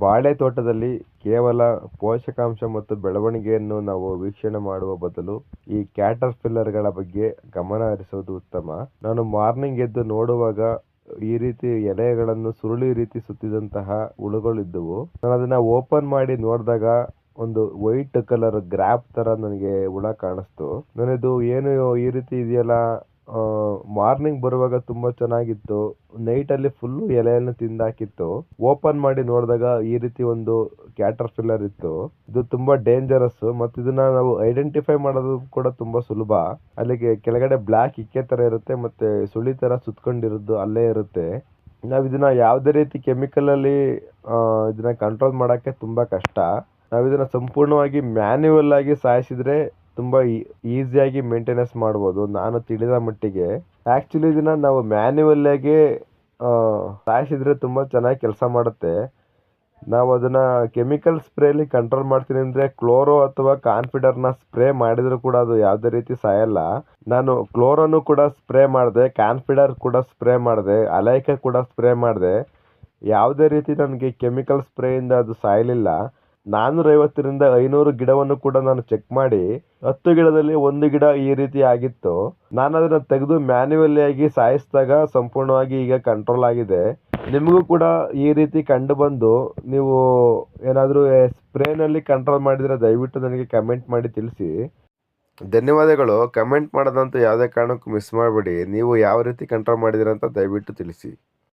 ಬಾಳೆ ತೋಟದಲ್ಲಿ ಕೇವಲ ಪೋಷಕಾಂಶ ಮತ್ತು ಬೆಳವಣಿಗೆಯನ್ನು ನಾವು ವೀಕ್ಷಣೆ ಮಾಡುವ ಬದಲು ಈ ಕ್ಯಾಟರ್ಗಳ ಬಗ್ಗೆ ಗಮನ ಹರಿಸುವುದು ಉತ್ತಮ. ನಾನು ಮಾರ್ನಿಂಗ್ ಎದ್ದು ನೋಡುವಾಗ ಈ ರೀತಿ ಎಲೆಗಳನ್ನು ಸುರುಳಿ ರೀತಿ ಸುತ್ತಿದಂತಹ ಹುಳುಗಳಿದ್ದವು ನಾನು ಅದನ್ನ ಓಪನ್ ಮಾಡಿ ನೋಡಿದಾಗ ಒಂದು ವೈಟ್ ಕಲರ್ ಗ್ರಾಪ್ ತರ ನನಗೆ ಹುಳ ಕಾಣಿಸ್ತು. ನಾನಿದು ಏನು ಈ ರೀತಿ ಇದೆಯಲ್ಲ ಮಾರ್ನಿಂಗ್ ಬರುವಾಗ ತುಂಬಾ ಚೆನ್ನಾಗಿತ್ತು. ನೈಟ್ ಅಲ್ಲಿ ಫುಲ್ ಎಲೆಯನ್ನು ತಿಂದಾಕಿತ್ತು. ಓಪನ್ ಮಾಡಿ ನೋಡಿದಾಗ ಈ ರೀತಿ ಒಂದು ಕ್ಯಾಟರ್ ಫಿಲ್ಲರ್ ಇತ್ತು. ಇದು ತುಂಬಾ ಡೇಂಜರಸ್ ಮತ್ತು ಇದನ್ನ ನಾವು ಐಡೆಂಟಿಫೈ ಮಾಡೋದು ಕೂಡ ತುಂಬಾ ಸುಲಭ. ಅಲ್ಲಿಗೆ ಕೆಳಗಡೆ ಬ್ಲಾಕ್ ಇಕ್ಕೆ ತರ ಇರುತ್ತೆ ಮತ್ತೆ ಸುಳಿ ತರ ಸುತ್ಕೊಂಡಿರೋದು ಅಲ್ಲೇ ಇರುತ್ತೆ. ನಾವು ಇದನ್ನ ಯಾವುದೇ ರೀತಿ ಕೆಮಿಕಲ್ ಅಲ್ಲಿ ಆ, ಇದನ್ನ ಕಂಟ್ರೋಲ್ ಮಾಡಕ್ಕೆ ತುಂಬಾ ಕಷ್ಟ. ನಾವ್ ಇದನ್ನ ಸಂಪೂರ್ಣವಾಗಿ ಮ್ಯಾನ್ಯುವಲ್ ಆಗಿ ಸಾಯಿಸಿದ್ರೆ ತುಂಬಾ ಈಸಿಯಾಗಿ ಮೇಂಟೆನೆನ್ಸ್ ಮಾಡ್ಬೋದು. ನಾನು ತಿಳಿದ ಮಟ್ಟಿಗೆ. ಆ್ಯಕ್ಚುಲಿ ಇದನ್ನ ನಾವು ಮ್ಯಾನ್ಯುವಲ್ಲಾಗೆ ಸಾಯಿಸಿದ್ರೆ ತುಂಬಾ ಚೆನ್ನಾಗಿ ಕೆಲಸ ಮಾಡುತ್ತೆ. ನಾವು ಅದನ್ನ ಕೆಮಿಕಲ್ ಸ್ಪ್ರೇಲಿ ಕಂಟ್ರೋಲ್ ಮಾಡ್ತೀನಿ ಅಂದ್ರೆ ಕ್ಲೋರೋ ಅಥವಾ ಕಾನ್ಫಿಡರ್ನ ಸ್ಪ್ರೇ ಮಾಡಿದರೂ ಕೂಡ ಅದು ಯಾವುದೇ ರೀತಿ ಸಾಯಲ್ಲ. ನಾನು ಕ್ಲೋರೋನು ಕೂಡ ಸ್ಪ್ರೇ ಮಾಡಿದೆ ಕಾನ್ಫಿಡರ್ ಕೂಡ ಸ್ಪ್ರೇ ಮಾಡಿದೆ, ಅಲೈಕ ಕೂಡ ಸ್ಪ್ರೇ ಮಾಡಿದೆ. ಯಾವುದೇ ರೀತಿ ನನಗೆ ಕೆಮಿಕಲ್ ಸ್ಪ್ರೇಯಿಂದ ಅದು ಸಾಯಲಿಲ್ಲ. ನಾನ್ನೂರ ಐವತ್ತರಿಂದ ಐನೂರು ಗಿಡವನ್ನು ಕೂಡ ನಾನು ಚೆಕ್ ಮಾಡಿ, ಹತ್ತು ಗಿಡದಲ್ಲಿ ಒಂದು ಗಿಡ ಈ ರೀತಿ ಆಗಿತ್ತು. ನಾನು ಅದನ್ನು ತೆಗೆದು ಮ್ಯಾನ್ಯುವಲ್ ಆಗಿ ಸಾಯಿಸಿದಾಗ ಸಂಪೂರ್ಣವಾಗಿ ಈಗ ಕಂಟ್ರೋಲ್ ಆಗಿದೆ. ನಿಮಗೂ ಕೂಡ ಈ ರೀತಿ ಕಂಡು ಬಂದು ನೀವು ಏನಾದರೂ ಸ್ಪ್ರೇನಲ್ಲಿ ಕಂಟ್ರೋಲ್ ಮಾಡಿದರೆ ದಯವಿಟ್ಟು ನನಗೆ ಕಮೆಂಟ್ ಮಾಡಿ ತಿಳಿಸಿ. ಧನ್ಯವಾದಗಳು. ಕಮೆಂಟ್ ಮಾಡೋದಂತೂ ಯಾವುದೇ ಕಾರಣಕ್ಕೂ ಮಿಸ್ ಮಾಡಬೇಡಿ. ನೀವು ಯಾವ ರೀತಿ ಕಂಟ್ರೋಲ್ ಮಾಡಿದ್ದೀರ ಅಂತ ದಯವಿಟ್ಟು ತಿಳಿಸಿ.